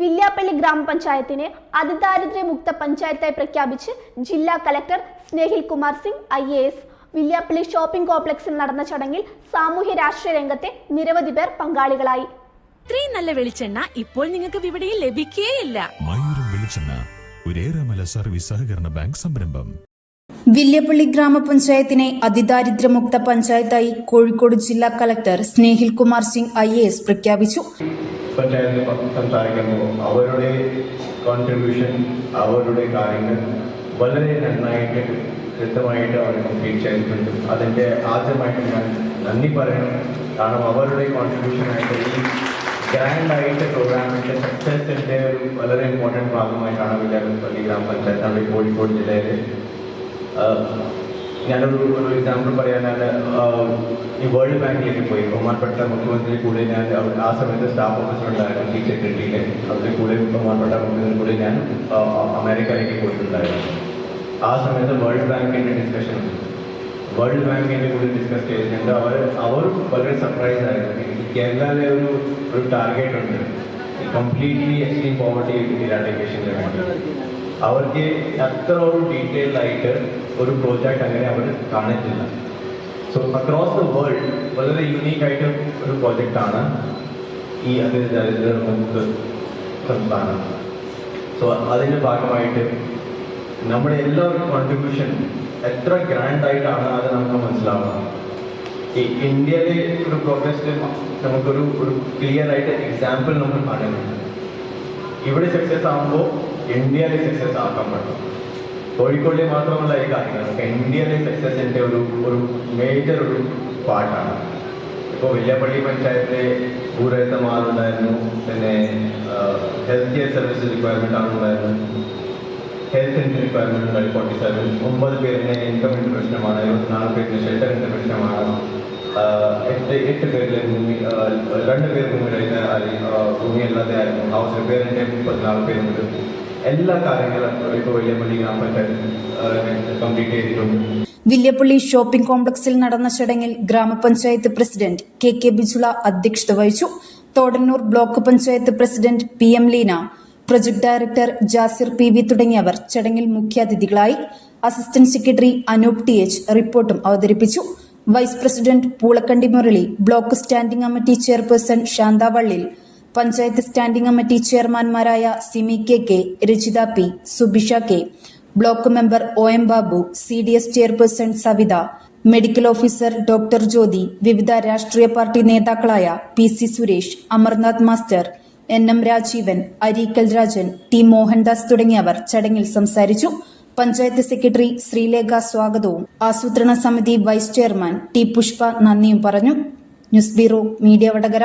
വില്യാപ്പള്ളി ഗ്രാമപഞ്ചായത്തിനെ അതിദാരിദ്ര്യ മുക്ത പഞ്ചായത്തായി പ്രഖ്യാപിച്ച് ജില്ലാ collector Snehil Kumar Singh I A S. Villiappally shopping കോംപ്ലക്സിൽ നടന്ന ചടങ്ങിൽ സാമൂഹ്യ രാഷ്ട്രീയ രംഗത്തെ നിരവധി പേർ പങ്കാളികളായി. ഇത്രയും നല്ല വെളിച്ചെണ്ണ ഇപ്പോൾ നിങ്ങൾക്ക് വിപണിയിൽ ലഭിക്കുകയില്ല മയൂരം വെളിച്ചെണ്ണ ഒരേറെമല സർവീസ് സഹകരണ ബാങ്ക് സംരംഭം. വില്യപ്പള്ളി ഗ്രാമപഞ്ചായത്തിനെ അതിദാരിദ്ര്യമുക്ത പഞ്ചായത്തായി കോഴിക്കോട് ജില്ലാ collector Snehil Kumar Singh I A S പ്രഖ്യാപിച്ചു. പഞ്ചായത്ത് സംസാരിക്കുമ്പോൾ അവരുടെ കോൺട്രിബ്യൂഷൻ അവരുടെ കാര്യങ്ങൾ വളരെ നന്നായിട്ട് കൃത്യമായിട്ട് അവർ കംപ്ലീറ്റ് ചെയ്തിട്ടുണ്ട്. അതിന്റെ ആദ്യമായിട്ട് ഞാൻ നന്ദി പറയണം. കാരണം അവരുടെ കോൺട്രിബ്യൂഷനായിട്ട് ഈ ഗ്രാൻഡായിട്ട് പ്രോഗ്രാമിന്റെ സക്സസിന്റെ ഒരു വളരെ ഇമ്പോർട്ടന്റ് ഭാഗമായിട്ടാണ് വിദ്യാപള്ളി ഗ്രാമപഞ്ചായത്ത് നമ്മുടെ കോഴിക്കോട് ജില്ലയിൽ ഞാനൊരു ഒരു എക്സാമ്പിൾ ആഹ് ഈ വേൾഡ് ബാങ്കിലേക്ക് പോയി. ബഹുമാനപ്പെട്ട മുഖ്യമന്ത്രി കൂടെ ഞാൻ ആ സമയത്ത് സ്റ്റാഫ് ഓഫീസറുണ്ടായിരുന്നു ചീഫ് സെക്രട്ടറിയിലെ അവരുടെ കൂടെ ബഹുമാനപ്പെട്ട മുഖ്യമന്ത്രി കൂടെ ഞാൻ അമേരിക്കയിലേക്ക് പോയിട്ടുണ്ടായിരുന്നു. ആ സമയത്ത് വേൾഡ് ബാങ്കിന്റെ ഡിസ്കഷൻ വേൾഡ് ബാങ്കിന്റെ കൂടെ ഡിസ്കസ് ചെയ്തിട്ടുണ്ട്. അവർ അവർ വളരെ സർപ്രൈസ് ആയിരുന്നു. എനിക്ക് കേരളയിലെ ഒരു ഒരു ടാർഗറ്റ് ഉണ്ട്. കംപ്ലീറ്റ്ലി എക്സ്ട്രീം പോവർട്ടി ഇറാഡിക്കേഷന്റെ വേണ്ടി. അവർക്ക് അത്ര ഒരു ആയിട്ട് ഒരു പ്രോജക്റ്റ് അങ്ങനെ അവർ കാണിച്ചില്ല. സോ അക്രോസ് ദ വേൾഡ് വളരെ യുണീക്ക് ആയിട്ട് ഒരു പ്രോജക്റ്റാണ് ഈ അതിദാരിദ്ര്യമുക്ത് സംസ്ഥാനം. സോ അതിന്റെ ഭാഗമായിട്ട് നമ്മുടെ എല്ലാ കോൺട്രിബ്യൂഷൻ എത്ര ഗ്രാൻഡ് ആയിട്ടാണ് അത് നമുക്ക് മനസ്സിലാവുന്നത്. ഈ ഇന്ത്യയിലെ ഒരു പ്രോഗ്രസ് നമുക്കൊരു ഒരു ക്ലിയർ ആയിട്ട് എക്സാമ്പിൾ നമുക്ക് കാണുന്നുണ്ട്. ഇവിടെ സക്സസ് ആകുമ്പോൾ ഇന്ത്യയിലെ സക്സസ് ആക്കാൻ പറ്റും. കോഴിക്കോടിലെ മാത്രമല്ല ഈ കാര്യങ്ങൾ ഇന്ത്യയിലെ സക്സസിന്റെ ഒരു ഒരു മേജർ ഒരു പാർട്ടാണ് ഇപ്പോൾ വില്യപ്പള്ളി പഞ്ചായത്തിലെ ഭൂരഹിതമാരുണ്ടായിരുന്നു പിന്നെ ഹെൽത്ത് കെയർ സർവീസ് റിക്വയർമെന്റ് ആണുണ്ടായിരുന്നു ഹെൽത്ത് ഇൻഷുറൻസ് റിക്വയർമെന്റ് ഉണ്ടായി ഫോർട്ടി സെവൻ ഒമ്പത് പേരിന് ഇൻകമിന്റെ പ്രശ്നമാണ് ഇരുപത്തിനാല് പേരിന് ഷെൽട്ടറിന്റെ പ്രശ്നമാണ് ആഹ് എട്ട് എട്ട് പേരിലെ ഭൂമി രണ്ട് പേർ ഭൂമിയിലായിട്ട് ഭൂമി അല്ലാതെ ആയിരുന്നു ഹൗസ് റിപ്പയറിന്റെ മുപ്പത്തിനാല് പേരുണ്ട്. എല്ലാ കാര്യങ്ങളും ഇപ്പോൾ വലിയപ്പള്ളി ഗ്രാമപഞ്ചായത്ത് കംപ്ലീറ്റ് ചെയ്തിട്ടുണ്ട്. വില്യപ്പള്ളി ഷോപ്പിംഗ് കോംപ്ലക്സിൽ നടന്ന ചടങ്ങിൽ ഗ്രാമപഞ്ചായത്ത് പ്രസിഡന്റ് കെ കെ ബിജുള അധ്യക്ഷത വഹിച്ചു. Thodannur block panchayat president P M Leena project director Jasir P V തുടങ്ങിയവർ ചടങ്ങിൽ മുഖ്യാതിഥികളായി. Assistant secretary Anoop T H റിപ്പോർട്ടും അവതരിപ്പിച്ചു. Vice president Poolakkandi Murali block standing committee chairperson Shantha Vallil panchayat standing committee ചെയർമാൻമാരായ Simi K K Rachitha P Subisha K block member O M Babu C D S chairperson Savitha medical officer doctor Jyothi വിവിധ രാഷ്ട്രീയ party നേതാക്കളായ P C Suresh Amarnath master N M Rajeevan Areekkal Rajan T Mohandas തുടങ്ങിയവർ ചടങ്ങിൽ സംസാരിച്ചു. Panchayat secretary Sreelekha സ്വാഗതവും ആസൂത്രണ സമിതി vice chairman T Pushpa നന്ദിയും പറഞ്ഞു. News bureau media Vadakara.